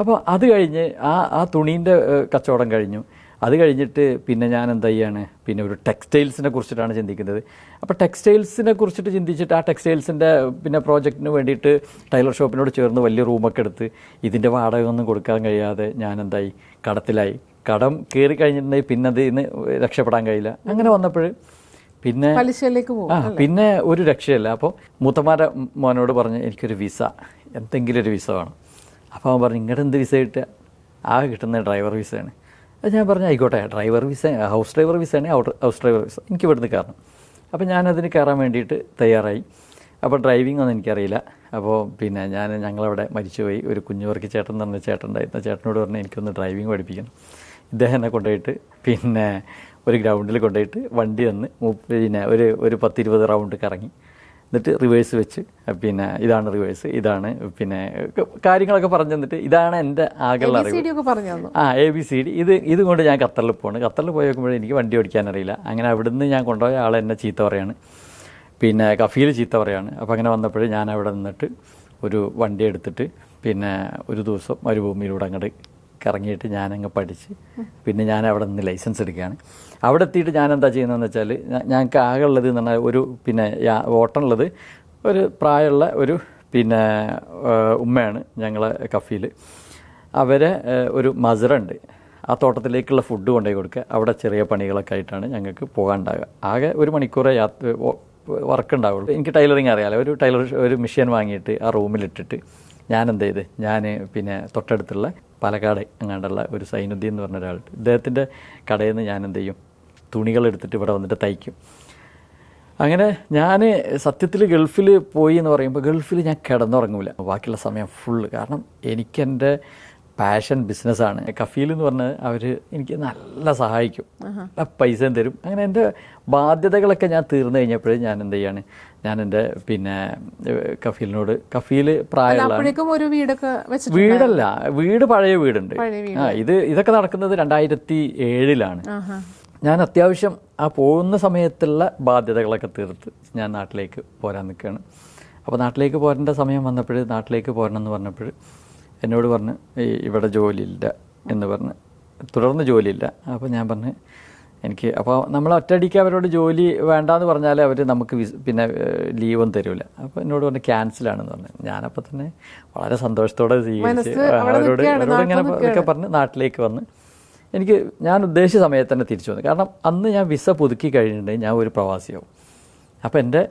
അപ്പോൾ അത് കഴിഞ്ഞ് ആ ആ തുണീന്റെ കച്ചവടം കഴിഞ്ഞു. അത് കഴിഞ്ഞിട്ട് പിന്നെ ഞാൻ എന്താ ചെയ്യാണ്? പിന്നെ ഒരു ടെക്സ്റ്റൈൽസിനെ കുറിച്ചിട്ടാണ് ചിന്തിക്കുന്നത്. അപ്പോൾ ടെക്സ്റ്റൈൽസിനെ കുറിച്ചിട്ട് ചിന്തിച്ചിട്ട് ആ ടെക്സ്റ്റൈൽസിന്റെ പിന്നെ പ്രോജക്റ്റിന് വേണ്ടിയിട്ട് ടൈലർ ഷോപ്പിനോട് ചേർന്ന് വലിയ റൂമൊക്കെ എടുത്ത് ഇതിന്റെ വാടക ഒന്നും കൊടുക്കാൻ കഴിയാതെ ഞാൻ എന്തായി കടത്തിലായി. കടം കയറി കഴിഞ്ഞിട്ടുണ്ടെങ്കിൽ പിന്നെ നിന്ന് രക്ഷപ്പെടാൻ കഴിയില്ല. അങ്ങനെ വന്നപ്പോൾ പിന്നെ പലിശയിലേക്ക് ആ പിന്നെ ഒരു രക്ഷയല്ല. അപ്പോൾ മൂത്തമാരെ മോനോട് പറഞ്ഞ് എനിക്കൊരു വിസ. എന്തെങ്കിലും ഒരു വിസ വേണം. അപ്പോൾ അവൻ പറഞ്ഞു ഇങ്ങോട്ട് എന്ത് വിസ കിട്ടുക? ആ കിട്ടുന്ന ഡ്രൈവർ വിസയാണ് അത് ഞാൻ പറഞ്ഞു ആയിക്കോട്ടെ ഡ്രൈവർ വിസ ഹൗസ് ഡ്രൈവർ വിസയാണ് ഔട്ട് ഹൗസ് ഡ്രൈവർ വിസ എനിക്ക് ഇവിടുന്ന് കയറണം. അപ്പോൾ ഞാനതിന് കയറാൻ വേണ്ടിയിട്ട് തയ്യാറായി. അപ്പോൾ ഡ്രൈവിംഗ് ഒന്നും എനിക്കറിയില്ല. അപ്പോൾ പിന്നെ ഞാൻ ഞങ്ങളവിടെ മരിച്ചുപോയി. ഒരു കുഞ്ഞുവർക്കി ചേട്ടൻ എന്ന് പറഞ്ഞ ചേട്ടൻ ഉണ്ടായിരുന്ന. ചേട്ടനോട് പറഞ്ഞു എനിക്കൊന്ന് ഡ്രൈവിംഗ് പഠിപ്പിക്കണം. ഇദ്ദേഹം എന്നെ കൊണ്ടുപോയിട്ട് പിന്നെ ഒരു ഗ്രൗണ്ടിൽ കൊണ്ടുപോയിട്ട് വണ്ടി തന്ന് പിന്നെ ഒരു ഒരു പത്തിരുപത് റൗണ്ട് കറങ്ങി. എന്നിട്ട് റിവേഴ്സ് വെച്ച് പിന്നെ ഇതാണ് റിവേഴ്സ് ഇതാണ് പിന്നെ കാര്യങ്ങളൊക്കെ പറഞ്ഞു തന്നിട്ട് ഇതാണ് എന്റെ ആകെയുള്ള അറിവ്. തന്നു. ആ എ ബി സി ഡി ഇത് ഇതുകൊണ്ട് ഞാൻ ഖത്തറിൽ പോകണം ഖത്തറിൽ പോയി നോക്കുമ്പോഴേ എനിക്ക് വണ്ടി ഓടിക്കാൻ അറിയില്ല. അങ്ങനെ അവിടുന്ന് ഞാൻ കൊണ്ടുപോയ ആൾ എന്നെ ചീത്ത പറയാണ്. പിന്നെ കഫീൽ ചീത്ത പറയാണ്. അപ്പോൾ അങ്ങനെ വന്നപ്പോഴേ ഞാൻ അവിടെ നിന്നിട്ട് ഒരു വണ്ടി എടുത്തിട്ട് പിന്നെ ഒരു ദിവസം മരുഭൂമിയിലൂടെ അങ്ങോട്ട് കറങ്ങിയിട്ട് ഞാനങ്ങ് പഠിച്ച് പിന്നെ ഞാൻ അവിടെ നിന്ന് ലൈസൻസ് എടുക്കുകയാണ്. അവിടെ എത്തിയിട്ട് ഞാൻ എന്താ ചെയ്യുന്നതെന്ന് വെച്ചാൽ ഞങ്ങൾക്ക് ആകെ ഉള്ളത് എന്ന് പറഞ്ഞാൽ ഒരു പിന്നെ ഓട്ടമുള്ളത് ഒരു പ്രായമുള്ള ഒരു പിന്നെ ഉമ്മയാണ് ഞങ്ങളെ കഫീൽ അവരെ ഒരു മസറ ഉണ്ട് ആ തോട്ടത്തിലേക്കുള്ള ഫുഡ് കൊണ്ടുപോയി കൊടുക്കുക. അവിടെ ചെറിയ പണികളൊക്കെ ആയിട്ടാണ് ഞങ്ങൾക്ക് പോകാൻ ഉണ്ടാകുക ആകെ ഒരു മണിക്കൂറേ യാത്ര വർക്ക് ഉണ്ടാവുള്ളൂ. എനിക്ക് ടൈലറിങ് അറിയാമല്ലോ ഒരു ടൈലർ ഒരു മെഷീൻ വാങ്ങിയിട്ട് ആ റൂമിലിട്ടിട്ട് ഞാൻ എന്ത് ചെയ്ത് ഞാൻ പിന്നെ തൊട്ടടുത്തുള്ള പാലക്കാട് അങ്ങാണ്ടുള്ള ഒരു സൈനുദ്ദീൻ എന്ന് പറഞ്ഞ ഒരാളുണ്ട്. ഇദ്ദേഹത്തിന്റെ കടയിൽ നിന്ന് ഞാൻ എന്ത് ചെയ്യും? തുണികൾ എടുത്തിട്ട് ഇവിടെ വന്നിട്ട് തയ്ക്കും. അങ്ങനെ ഞാൻ സത്യത്തിൽ ഗൾഫിൽ പോയി എന്ന് പറയുമ്പോൾ ഗൾഫിൽ ഞാൻ കിടന്നുറങ്ങൂല. ബാക്കിയുള്ള സമയം ഫുള്ള് കാരണം എനിക്കെന്റെ പാഷൻ ബിസിനസ്സാണ്. കഫീൽ എന്ന് പറഞ്ഞാൽ അവർ എനിക്ക് നല്ല സഹായിക്കും. നല്ല പൈസയും തരും. അങ്ങനെ എന്റെ ബാധ്യതകളൊക്കെ ഞാൻ തീർന്നു കഴിഞ്ഞപ്പോഴേ ഞാൻ എന്ത് ചെയ്യാണ്? ഞാൻ എന്റെ പിന്നെ കഫീലിനോട് കഫീൽ പ്രായമുള്ള വീടല്ല വീട് പഴയ വീടുണ്ട്. ആ ഇത് ഇതൊക്കെ നടക്കുന്നത് രണ്ടായിരത്തി ഏഴിലാണ് ഞാൻ അത്യാവശ്യം ആ പോകുന്ന സമയത്തുള്ള ബാധ്യതകളൊക്കെ തീർത്ത് ഞാൻ നാട്ടിലേക്ക് പോരാൻ നിൽക്കുകയാണ്. അപ്പോൾ നാട്ടിലേക്ക് പോരേണ്ട സമയം വന്നപ്പോൾ നാട്ടിലേക്ക് പോരണം എന്ന് പറഞ്ഞപ്പോൾ എന്നോട് പറഞ്ഞ് ഈ ഇവിടെ ജോലിയില്ല എന്ന് പറഞ്ഞ്. തുടർന്ന് ജോലിയില്ല. അപ്പോൾ ഞാൻ പറഞ്ഞ് എനിക്ക് അപ്പോൾ നമ്മൾ ഒറ്റയടിക്ക് അവരോട് ജോലി വേണ്ടാന്ന് പറഞ്ഞാൽ അവർ നമുക്ക് വിസ് പിന്നെ ലീവൊന്നും തരില്ല അപ്പോൾ എന്നോട് പറഞ്ഞ് ക്യാൻസലാണെന്ന് പറഞ്ഞു. ഞാനപ്പോൾ തന്നെ വളരെ സന്തോഷത്തോടെ സ്വീകരിച്ച് അവരോട് ഇങ്ങനെ ഒക്കെ പറഞ്ഞ് നാട്ടിലേക്ക് വന്ന്. എനിക്ക് ഞാൻ ഉദ്ദേശിച്ച സമയത്ത് തന്നെ തിരിച്ചു വന്നു. കാരണം അന്ന് ഞാൻ വിസ പുതുക്കി കഴിഞ്ഞിട്ടുണ്ടെങ്കിൽ ഞാൻ ഒരു പ്രവാസിയാവും. അപ്പോൾ എന്റെ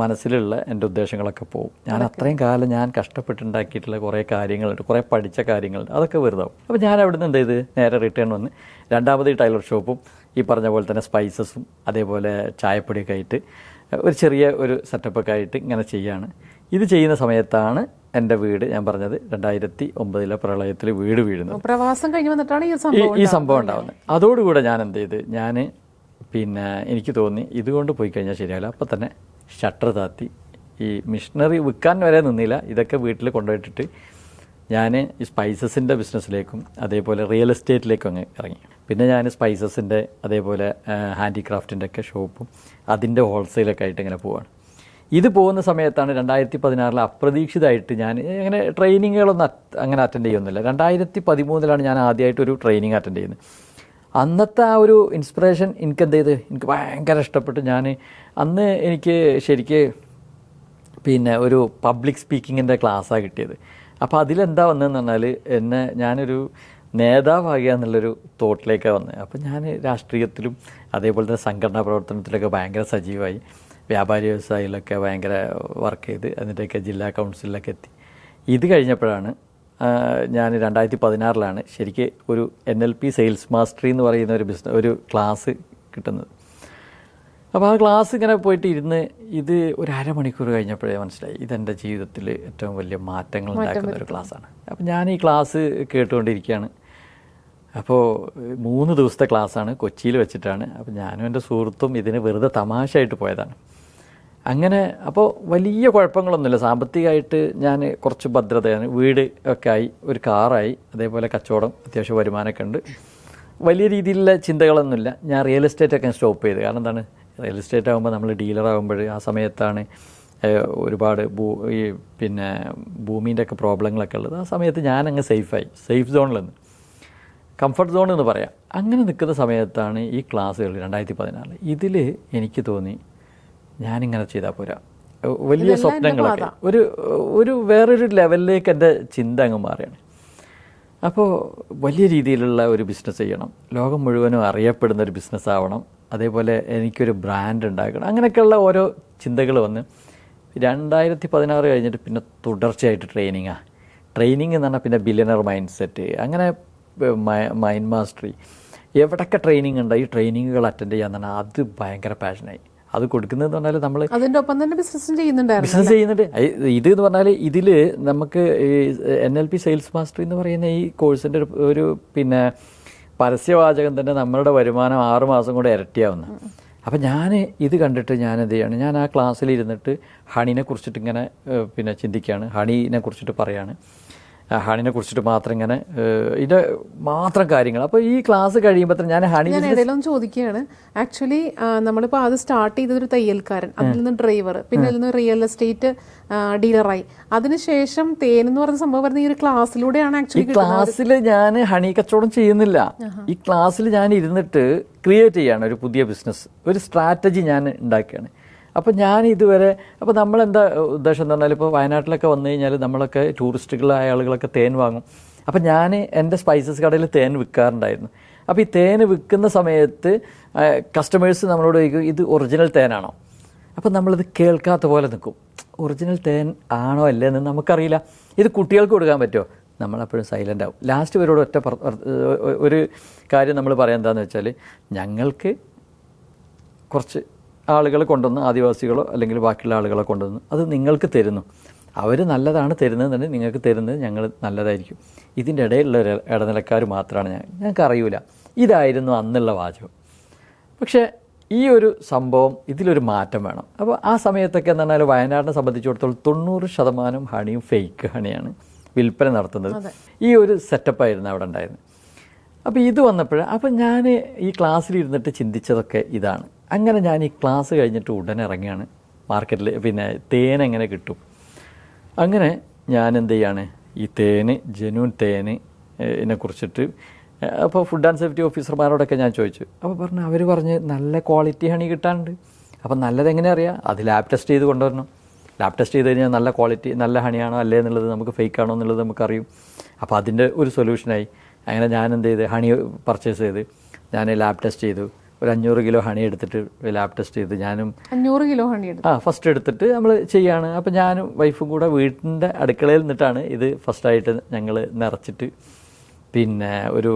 മനസ്സിലുള്ള എന്റെ ഉദ്ദേശങ്ങളൊക്കെ പോകും ഞാൻ അത്രയും കാലം ഞാൻ കഷ്ടപ്പെട്ടുണ്ടാക്കിയിട്ടുള്ള കുറേ കാര്യങ്ങളുണ്ട് കുറേ പഠിച്ച കാര്യങ്ങളുണ്ട് അതൊക്കെ വെറുതാവും. അപ്പോൾ ഞാൻ അവിടെ നിന്ന് എന്ത് ചെയ്ത്? നേരെ റിട്ടേൺ വന്ന് രണ്ടാമത് ഈ ടൈലർ ഷോപ്പും ഈ പറഞ്ഞ പോലെ തന്നെ സ്പൈസസും അതേപോലെ ചായപ്പൊടിയൊക്കെ ആയിട്ട് ഒരു ചെറിയ ഒരു സെറ്റപ്പൊക്കെ ആയിട്ട് ഇങ്ങനെ ചെയ്യാണ്. ഇത് ചെയ്യുന്ന സമയത്താണ് എന്റെ വീട് ഞാൻ പറഞ്ഞത് രണ്ടായിരത്തി ഒമ്പതിലെ പ്രളയത്തിൽ വീട് വീഴുന്നത്. പ്രവാസം കഴിഞ്ഞ് വന്നിട്ടാണ് ഈ സംഭവം ഈ സംഭവം ഉണ്ടാവുന്നത്. അതോടുകൂടെ ഞാൻ എന്ത് ചെയ്ത്? ഞാൻ പിന്നെ എനിക്ക് തോന്നി ഇതുകൊണ്ട് പോയി കഴിഞ്ഞാൽ ശരിയാവില്ല. അപ്പം തന്നെ ഷട്ടർ താത്തി. ഈ മിഷനറി വിൽക്കാൻ വരെ നിന്നില്ല. ഇതൊക്കെ വീട്ടിൽ കൊണ്ടുപോയിട്ടിട്ട് ഞാൻ ഈ സ്പൈസസിന്റെ ബിസിനസ്സിലേക്കും അതേപോലെ റിയൽ എസ്റ്റേറ്റിലേക്കും അങ്ങ് ഇറങ്ങി. പിന്നെ ഞാൻ സ്പൈസസിന്റെ അതേപോലെ ഹാൻഡിക്രാഫ്റ്റിന്റെ ഒക്കെ ഷോപ്പും അതിന്റെ ഹോൾസെയിലൊക്കെ ആയിട്ട് ഇങ്ങനെ പോവാണ്. ഇത് പോകുന്ന സമയത്താണ് രണ്ടായിരത്തി പതിനാറിൽ അപ്രതീക്ഷിതമായിട്ട് ഞാൻ അങ്ങനെ ട്രെയിനിങ്ങുകളൊന്നും അങ്ങനെ അറ്റൻഡ് ചെയ്യുന്നില്ല. രണ്ടായിരത്തി പതിമൂന്നിലാണ് ഞാൻ ആദ്യമായിട്ട് ഒരു ട്രെയിനിങ് അറ്റൻഡ് ചെയ്യുന്നത്. അന്നത്തെ ആ ഒരു ഇൻസ്പിറേഷൻ എനിക്ക് എന്ത് ചെയ്ത്? എനിക്ക് ഭയങ്കര ഇഷ്ടപ്പെട്ടു. ഞാൻ അന്ന് എനിക്ക് ശരിക്ക് പിന്നെ ഒരു പബ്ലിക് സ്പീക്കിങ്ങിന്റെ ക്ലാസ്സാണ് കിട്ടിയത്. അപ്പോൾ അതിലെന്താ വന്നതെന്ന് പറഞ്ഞാൽ എന്നെ ഞാനൊരു നേതാവാകുക എന്നുള്ളൊരു തോട്ടിലേക്കാണ് വന്നത് അപ്പോൾ ഞാൻ രാഷ്ട്രീയത്തിലും അതേപോലെ തന്നെ സംഘടനാ പ്രവർത്തനത്തിലൊക്കെ ഭയങ്കര സജീവമായി. വ്യാപാരി വ്യവസായിലൊക്കെ ഭയങ്കര വർക്ക് ചെയ്ത് എന്നിട്ടൊക്കെ ജില്ലാ കൗൺസിലൊക്കെ എത്തി. ഇത് കഴിഞ്ഞപ്പോഴാണ് ഞാൻ രണ്ടായിരത്തി പതിനാറിലാണ് ശരിക്ക് ഒരു N L P sales mastery എന്ന് പറയുന്ന ഒരു ബിസിനസ് ഒരു ക്ലാസ് കിട്ടുന്നത്. അപ്പോൾ ആ ക്ലാസ് ഇങ്ങനെ പോയിട്ട് ഇരുന്ന് ഇത് ഒരു അരമണിക്കൂർ കഴിഞ്ഞപ്പോഴേ മനസ്സിലായി ഇതെന്റെ ജീവിതത്തിൽ ഏറ്റവും വലിയ മാറ്റങ്ങൾ ഉണ്ടാക്കുന്ന ഒരു ക്ലാസ്സാണ്. അപ്പോൾ ഞാൻ ഈ ക്ലാസ് കേട്ടുകൊണ്ടിരിക്കുകയാണ്. അപ്പോൾ മൂന്ന് ദിവസത്തെ ക്ലാസ്സാണ് കൊച്ചിയിൽ വെച്ചിട്ടാണ്. അപ്പോൾ ഞാനും എന്റെ സുഹൃത്തും ഇതിന് വെറുതെ തമാശയായിട്ട് പോയതാണ്. അങ്ങനെ അപ്പോൾ വലിയ കുഴപ്പങ്ങളൊന്നുമില്ല. സാമ്പത്തികമായിട്ട് ഞാൻ കുറച്ച് ഭദ്രതയാണ് വീട് ഒക്കെ ആയി ഒരു കാറായി അതേപോലെ കച്ചവടം അത്യാവശ്യം വരുമാനമൊക്കെ ഉണ്ട്. വലിയ രീതിയിലുള്ള ചിന്തകളൊന്നുമില്ല. ഞാൻ റിയൽ എസ്റ്റേറ്റ് ഒക്കെ സ്റ്റോപ്പ് ചെയ്ത്. കാരണം എന്താണ്? റിയൽ എസ്റ്റേറ്റ് ആകുമ്പോൾ നമ്മൾ ഡീലർ ആകുമ്പോൾ ആ സമയത്താണ് ഒരുപാട് ഭൂ ഈ പിന്നെ ഭൂമീന്റെ ഒക്കെ പ്രോബ്ലങ്ങളൊക്കെ ഉള്ളത്. ആ സമയത്ത് ഞാനങ്ങ് സേഫായി സേഫ് സോണിൽ നിന്ന്. കംഫർട്ട് സോൺ എന്ന് പറയാം. അങ്ങനെ നിൽക്കുന്ന സമയത്താണ് ഈ ക്ലാസ്സുകൾ രണ്ടായിരത്തി പതിനാറ് ഇതിൽ എനിക്ക് തോന്നി ഞാനിങ്ങനെ ചെയ്താൽ പോരാ. വലിയ സ്വപ്നങ്ങളൊക്കെ. ഒരു ഒരു വേറൊരു ലെവലിലേക്ക് എന്റെ ചിന്ത അങ്ങ് മാറിയാണ് അപ്പോൾ വലിയ രീതിയിലുള്ള ഒരു ബിസിനസ് ചെയ്യണം. ലോകം മുഴുവനും അറിയപ്പെടുന്ന ഒരു ബിസിനസ് ആവണം. അതേപോലെ എനിക്കൊരു ബ്രാൻഡ് ഉണ്ടാക്കണം അങ്ങനെയൊക്കെയുള്ള ഓരോ ചിന്തകൾ വന്ന് രണ്ടായിരത്തി പതിനാറ് കഴിഞ്ഞിട്ട് പിന്നെ തുടർച്ചയായിട്ട് ട്രെയിനിങ്ങാണ് ട്രെയിനിങ് എന്ന് പറഞ്ഞാൽ പിന്നെ ബില്ലിയനർ മൈൻഡ് സെറ്റ് അങ്ങനെ മൈൻഡ് മാസ്റ്ററി എവിടൊക്കെ ട്രെയിനിങ് ഉണ്ട്? ഈ ട്രെയിനിങ്ങുകൾ അറ്റൻഡ് ചെയ്യാന്ന് പറഞ്ഞാൽ അത് ഭയങ്കര പാഷനായി അത് കൊടുക്കുന്നതെന്ന് പറഞ്ഞാൽ നമ്മൾ അതിന്റെ ഒപ്പം തന്നെ ബിസിനസ് ചെയ്യുന്നുണ്ടായിരുന്നു ബിസിനസ് ചെയ്യുന്നുണ്ട്. ഇത് എന്ന് പറഞ്ഞാൽ ഇതിൽ നമുക്ക് N L P sales master എന്ന് പറയുന്ന ഈ കോഴ്സിന്റെ ഒരു പിന്നെ പരസ്യവാചകം തന്നെ നമ്മളുടെ വരുമാനം ആറ് മാസം കൊണ്ട് ഇരട്ടിയാവുന്നു. അപ്പം ഞാൻ ഇത് കണ്ടിട്ട് ഞാൻ എന്ത് ചെയ്യാണ്? ഞാൻ ആ ക്ലാസ്സിൽ ഇരുന്നിട്ട് ഹണീനെ കുറിച്ചിട്ട് ഇങ്ങനെ പിന്നെ ചിന്തിക്കുകയാണ് ഹണിനെ കുറിച്ചിട്ട് പറയാണ്. ആ ഹണീനെ കുറിച്ചിട്ട് മാത്രം ഇങ്ങനെ ഇതിന്റെ മാത്രം കാര്യങ്ങൾ. അപ്പോൾ ഈ ക്ലാസ് കഴിയുമ്പോൾ ഞാൻ ഹണി ഞാൻ ഇടയിലൊന്ന് ചോദിക്കുകയാണ്. ആക്ച്വലി നമ്മളിപ്പോൾ അത് സ്റ്റാർട്ട് ചെയ്തത് ഒരു തയ്യൽക്കാരൻ അതിൽ നിന്ന് ഡ്രൈവർ പിന്നെ അതിൽ നിന്ന് റിയൽ എസ്റ്റേറ്റ് ഡീലറായി അതിനുശേഷം തേൻ എന്ന് പറഞ്ഞ സംഭവം വരുന്ന ഈ ഒരു ക്ലാസ്സിലൂടെയാണ് ആക്ച്വലി ക്ലാസ്സിൽ ഞാൻ ഹണി കച്ചവടം ചെയ്യുന്നില്ല. ഈ ക്ലാസ്സിൽ ഞാൻ ഇരുന്നിട്ട് ക്രിയേറ്റ് ചെയ്യാണ് ഒരു പുതിയ ബിസിനസ് ഒരു സ്ട്രാറ്റജി ഞാൻ ഉണ്ടാക്കുകയാണ് അപ്പോൾ ഞാൻ ഇതുവരെ അപ്പോൾ നമ്മളെന്താ ഉദ്ദേശം എന്ന് പറഞ്ഞാൽ ഇപ്പോൾ വയനാട്ടിലൊക്കെ വന്നു കഴിഞ്ഞാൽ നമ്മളൊക്കെ ടൂറിസ്റ്റുകളായ ആളുകളൊക്കെ തേൻ വാങ്ങും. അപ്പോൾ ഞാൻ എന്റെ സ്പൈസസ് കടയിൽ തേൻ വിൽക്കാറുണ്ടായിരുന്നു. അപ്പോൾ ഈ തേൻ വിൽക്കുന്ന സമയത്ത് കസ്റ്റമേഴ്സ് നമ്മളോട് ചോദിക്കും ഇത് ഒറിജിനൽ തേനാണോ? അപ്പോൾ നമ്മളിത് കേൾക്കാത്ത പോലെ നിൽക്കും. ഒറിജിനൽ തേൻ ആണോ അല്ലേ എന്ന് നമുക്കറിയില്ല. ഇത് കുട്ടികൾക്ക് കൊടുക്കാൻ പറ്റുമോ? നമ്മളപ്പോഴും സൈലന്റ് ആവും. ലാസ്റ്റ് ഇവരോട് ഒറ്റ ഒരു- കാര്യം നമ്മൾ പറയാൻ എന്താണെന്ന് വെച്ചാൽ ഞങ്ങൾക്ക് കുറച്ച് ആളുകൾ കൊണ്ടുവന്ന് ആദിവാസികളോ അല്ലെങ്കിൽ ബാക്കിയുള്ള ആളുകളെ കൊണ്ടുവന്ന് അത് നിങ്ങൾക്ക് തരുന്നു. അവർ നല്ലതാണ് തരുന്നതെന്നുണ്ടെങ്കിൽ നിങ്ങൾക്ക് തരുന്നത് ഞങ്ങൾ നല്ലതായിരിക്കും. ഇതിന്റെ ഇടയിലുള്ള ഒരു ഇടനിലക്കാർ മാത്രമാണ് ഞാൻ ഞങ്ങൾക്ക് അറിയില്ല ഇതായിരുന്നു അന്നുള്ള വാചകം. പക്ഷേ ഈ ഒരു സംഭവം ഇതിലൊരു മാറ്റം വേണം. അപ്പോൾ ആ സമയത്തൊക്കെ എന്ന് പറഞ്ഞാൽ വയനാടിനെ സംബന്ധിച്ചിടത്തോളം തൊണ്ണൂറ് ശതമാനം ഹണിയും ഫേക്ക് ഹണിയാണ് വിൽപ്പന നടത്തുന്നത്. ഈ ഒരു സെറ്റപ്പായിരുന്നു അവിടെ ഉണ്ടായിരുന്നത്. അപ്പോൾ ഇത് വന്നപ്പോൾ അപ്പോൾ ഞാൻ ഈ ക്ലാസ്സിൽ ഇരുന്നിട്ട് ചിന്തിച്ചതൊക്കെ ഇതാണ്. അങ്ങനെ ഞാൻ ഈ ക്ലാസ് കഴിഞ്ഞിട്ട് ഉടനെ ഇറങ്ങിയാണ് മാർക്കറ്റിൽ പിന്നെ തേൻ എങ്ങനെ കിട്ടും? അങ്ങനെ ഞാൻ എന്ത് ചെയ്യാണ്? ഈ തേന് ജനൂൻ തേന് ഇതിനെ കുറിച്ചിട്ട് അപ്പോൾ ഫുഡ് ആൻഡ് സേഫ്റ്റി ഓഫീസർമാരോടൊക്കെ ഞാൻ ചോദിച്ചു. അപ്പോൾ പറഞ്ഞു അവർ പറഞ്ഞ് നല്ല ക്വാളിറ്റി ഹണി കിട്ടാനുണ്ട്. അപ്പം നല്ലതെങ്ങനെ അറിയാം? അത് ലാബ് ടെസ്റ്റ് ചെയ്ത് കൊണ്ടുവരണം. ലാബ് ടെസ്റ്റ് ചെയ്ത് കഴിഞ്ഞാൽ നല്ല ക്വാളിറ്റി നല്ല ഹണിയാണോ അല്ലേ എന്നുള്ളത് നമുക്ക് ഫേക്ക് ആണോ എന്നുള്ളത് നമുക്കറിയും. അപ്പോൾ അതിന്റെ ഒരു സൊല്യൂഷനായി അങ്ങനെ ഞാൻ എന്ത് ചെയ്ത് ഹണി പർച്ചേസ് ചെയ്ത് ഞാൻ ലാബ് ടെസ്റ്റ് ചെയ്തു. ഒരു അഞ്ഞൂറ് കിലോ ഹണി എടുത്തിട്ട് ലാബ് ടെസ്റ്റ് ചെയ്ത് ഞാനും അഞ്ഞൂറ് കിലോ ഹണി എടുത്തു. ആ ഫസ്റ്റ് എടുത്തിട്ട് നമ്മൾ ചെയ്യാണ്. അപ്പോൾ ഞാനും വൈഫും കൂടെ വീട്ടിന്റെ അടുക്കളയിൽ നിന്നിട്ടാണ് ഇത് ഫസ്റ്റായിട്ട് ഞങ്ങൾ നിറച്ചിട്ട് പിന്നെ ഒരു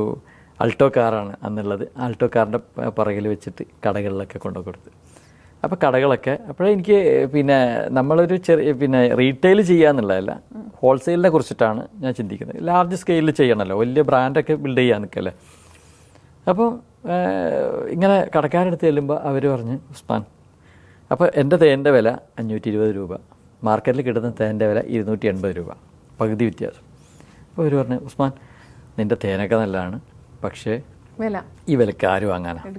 അൾട്ടോ കാറാണ് അന്നുള്ളത്. ആൾട്ടോ കാറിന്റെ പുറകിൽ വെച്ചിട്ട് കടകളിലൊക്കെ കൊണ്ടു കൊടുത്ത്. അപ്പോൾ കടകളൊക്കെ അപ്പോഴേ എനിക്ക് പിന്നെ നമ്മളൊരു ചെറിയ പിന്നെ റീറ്റെയിൽ ചെയ്യാന്നുള്ളതല്ല ഹോൾസെയിലിനെ കുറിച്ചിട്ടാണ് ഞാൻ ചിന്തിക്കുന്നത്. ലാർജ് സ്കെയിലിൽ ചെയ്യണമല്ലോ വലിയ ബ്രാൻഡൊക്കെ ബിൽഡ് ചെയ്യാൻ നിൽക്കല്ലേ അപ്പോൾ ഇങ്ങനെ കടക്കാരടുത്ത് ചെല്ലുമ്പോൾ അവർ പറഞ്ഞ് ഉസ്മാൻ അപ്പോൾ എന്റെ തേന്റെ വില അഞ്ഞൂറ്റി ഇരുപത് രൂപ മാർക്കറ്റിൽ കിട്ടുന്ന തേന്റെ വില ഇരുന്നൂറ്റി എൺപത് രൂപ പകുതി വ്യത്യാസം. അപ്പോൾ അവർ പറഞ്ഞു ഉസ്മാൻ നിന്റെ തേനൊക്കെ നല്ലതാണ് പക്ഷേ വില ഈ വിലക്ക് ആര് വാങ്ങാനാണ്